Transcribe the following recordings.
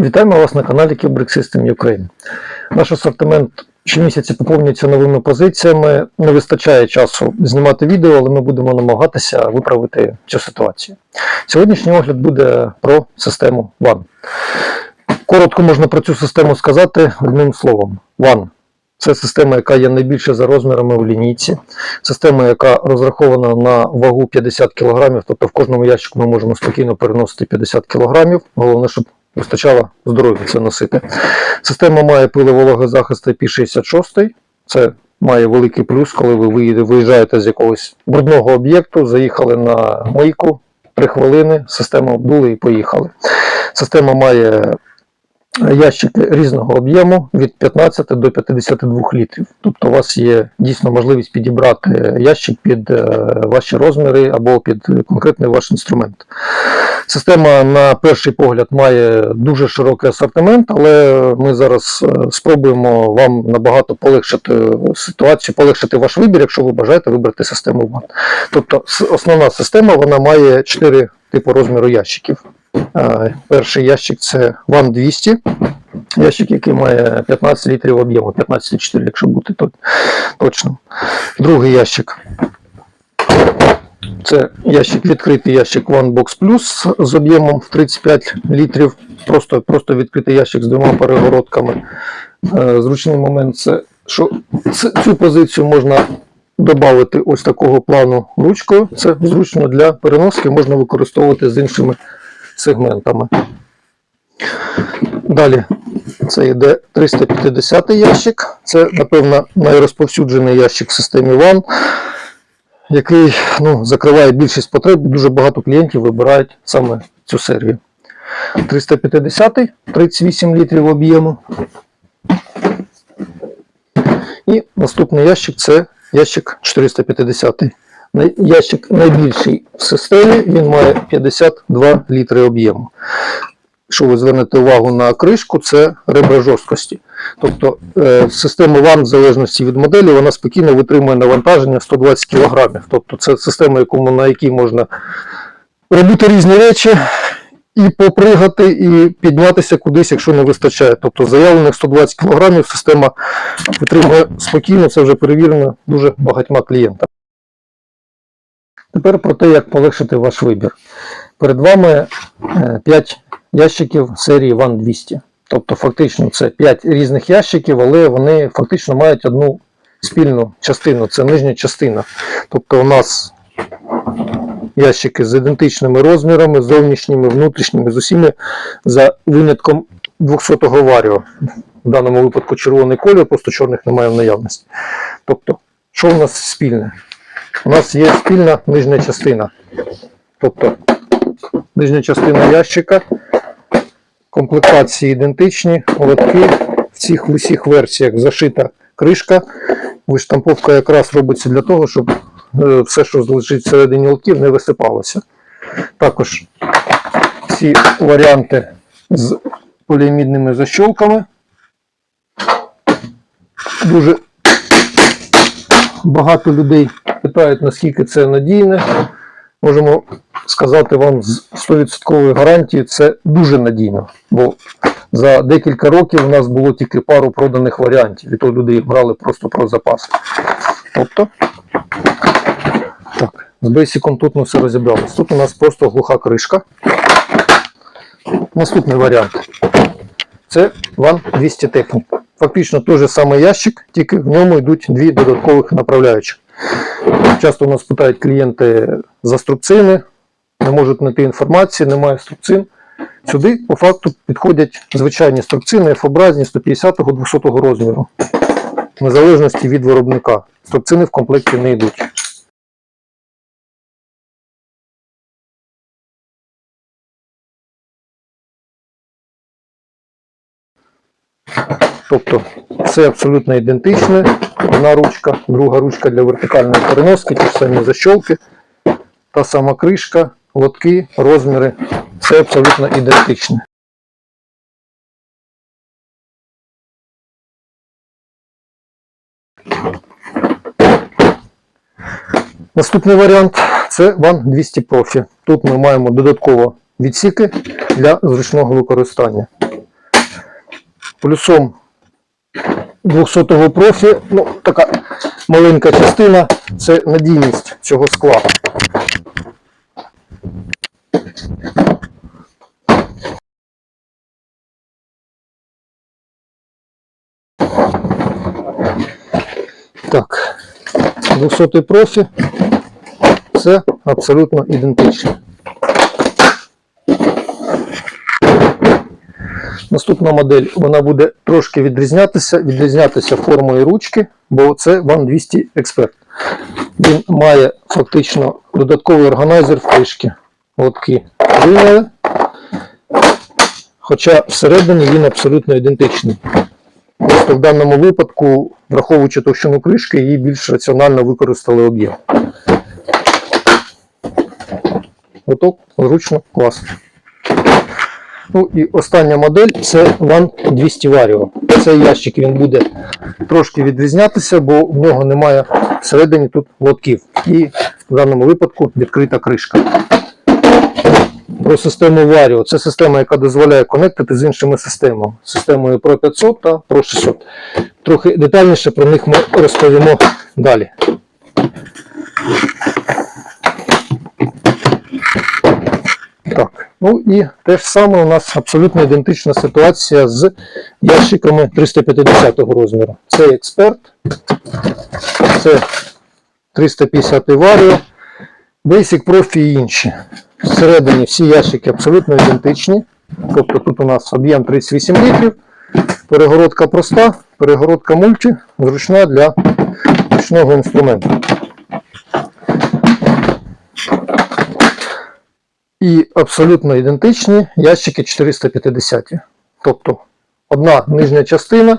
Вітаємо вас на каналі Kubrick System Ukraine. Наш асортимент щомісяця поповнюється новими позиціями. Не вистачає часу знімати відео, але ми будемо намагатися виправити цю ситуацію. Сьогоднішній огляд буде про систему WAN. Коротко можна про цю систему сказати одним словом: WAN. Це система, яка є найбільше за розмірами в лінійці. Система, яка розрахована на вагу 50 кг, тобто в кожному ящику ми можемо спокійно переносити 50 кг. Головне, щоб вистачало здоров'я це носити. Система має пиловологозахист IP66. Це має великий плюс, коли ви виїжджаєте з якогось брудного об'єкту, заїхали на мийку, 3 хвилини, систему обдули і поїхали. Система має ящики різного об'єму від 15 до 52 літрів. Тобто у вас є дійсно можливість підібрати ящик під е, ваші розміри або під конкретний ваш інструмент. Система на перший погляд має дуже широкий асортимент, але ми зараз е, спробуємо вам набагато полегшити ситуацію, полегшити ваш вибір, якщо ви бажаєте вибрати систему WAN. Тобто основна система вона має 4 типу розміру ящиків. Е, Перший ящик це WAN 200. Ящик, який має 15 літрів об'єму, 15,4, якщо бути точним. Другий ящик. Це ящик, відкритий ящик OneBox Plus з об'ємом в 35 літрів. Просто, просто відкритий ящик з двома перегородками. Е, Зручний момент це, що цю позицію можна додати ось такого плану ручкою. Це зручно для переноски, можна використовувати з іншими сегментами. Далі це йде 350 ящик. Це, напевно, найрозповсюджений ящик в системі WAN, який ну, закриває більшість потреб. Дуже багато клієнтів вибирають саме цю серію. 350 38 літрів об'єму. І наступний ящик це ящик 450. Най- Ящик найбільший в системі, він має 52 літри об'єму. Якщо ви звернете увагу на кришку, це ребра жорсткості. Тобто е, система WAN, в залежності від моделі, вона спокійно витримує навантаження 120 кг. Тобто це система, на якій можна робити різні речі, і попригати, і піднятися кудись, якщо не вистачає. Тобто заявлених 120 кг система витримує спокійно, це вже перевірено дуже багатьма клієнтами. Тепер про те, як полегшити ваш вибір. Перед вами 5 ящиків серії WAN 200. Тобто, фактично, це 5 різних ящиків, але вони фактично мають одну спільну частину, це нижня частина. Тобто, у нас ящики з ідентичними розмірами, зовнішніми, внутрішніми, з усіми за винятком 200-го варіо. В даному випадку червоний колір, просто чорних немає в наявності. Тобто, що в нас спільне? У нас є спільна нижня частина. Тобто нижня частина ящика, комплектації ідентичні, лотки в цих усіх версіях зашита кришка. Виштамповка якраз робиться для того, щоб е, все, що лежить всередині лотків, не висипалося. Також всі варіанти з поліамідними защолками. Дуже багато людей питають, наскільки це надійне. Можемо сказати вам з 100% гарантії, це дуже надійно. Бо за декілька років у нас було тільки пару проданих варіантів, і то люди брали просто про запас. Тобто, так, з бейсиком тут ми все розібралися. Тут у нас просто глуха кришка. Наступний варіант. Це WAN 200 Technic. Фактично той же самий ящик, тільки в ньому йдуть дві додаткових направляючих. Часто у нас питають клієнти за струбцини, не можуть знайти інформації, немає струбцин. Сюди, по факту, підходять звичайні струбцини F-образні 150-200 розміру. В незалежності від виробника. Струбцини в комплекті не йдуть. Тобто це абсолютно ідентичне. Одна ручка, друга ручка для вертикальної переноски, ті ж самі защолки, та сама кришка, лотки, розміри. Все абсолютно ідентичне. Наступний варіант це WAN 200 Profi. Тут ми маємо додатково відсіки для зручного використання. Плюсом 200-го профі, ну, така маленька частина це надійність цього скла. Так, 200 профі це абсолютно ідентично. Наступна модель вона буде трошки відрізнятися, відрізнятися формою ручки, бо це One 200 Expert. Він має фактично додатковий органайзер в кришки. Лотки виняли. Хоча всередині він абсолютно ідентичний. Просто в даному випадку, враховуючи товщину кришки, її більш раціонально використали об'єм. Готов, зручно, класно. Ну і остання модель це One 200 Vario. Цей ящик він буде трошки відрізнятися, бо в нього немає всередині тут лотків. І в даному випадку відкрита кришка. Про систему Vario. Це система, яка дозволяє конектити з іншими системами. Системою Pro 500 та Pro 600. Трохи детальніше про них ми розповімо далі. Так, ну і те ж саме у нас абсолютно ідентична ситуація з ящиками 350 розміру. Це експерт, це 350 Vario, Basic Profi і інші. Всередині всі ящики абсолютно ідентичні. Тобто тут у нас об'єм 38 літрів, перегородка проста, перегородка мульті, зручна для ручного інструменту. І абсолютно ідентичні ящики 450. Тобто одна нижня частина,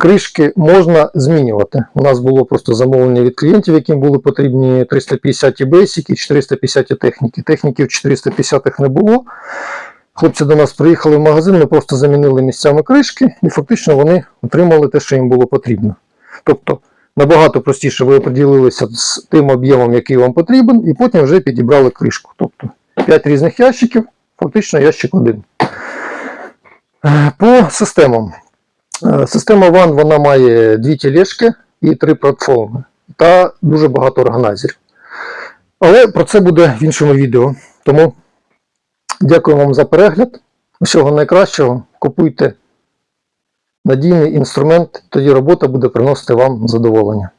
кришки можна змінювати. У нас було просто замовлення від клієнтів, яким були потрібні 350 Basic і 450 техніки. Техніків 450 не було. Хлопці до нас приїхали в магазин, ми просто замінили місцями кришки, і фактично вони отримали те, що їм було потрібно. Тобто набагато простіше ви оприділилися з тим об'ємом, який вам потрібен, і потім вже підібрали кришку. Тобто 5 різних ящиків, фактично ящик один. По системам. Е, Система WAN вона має дві тележки і три платформи та дуже багато органайзерів. Але про це буде в іншому відео. Тому дякую вам за перегляд. Всього найкращого. Купуйте надійний інструмент, тоді робота буде приносити вам задоволення.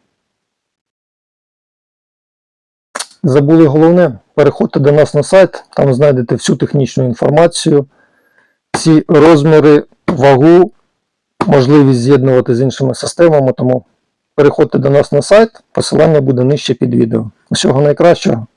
Забули головне, переходьте до нас на сайт, там знайдете всю технічну інформацію, всі розміри, вагу, можливість з'єднувати з іншими системами. Тому переходьте до нас на сайт, посилання буде нижче під відео. Всього найкращого.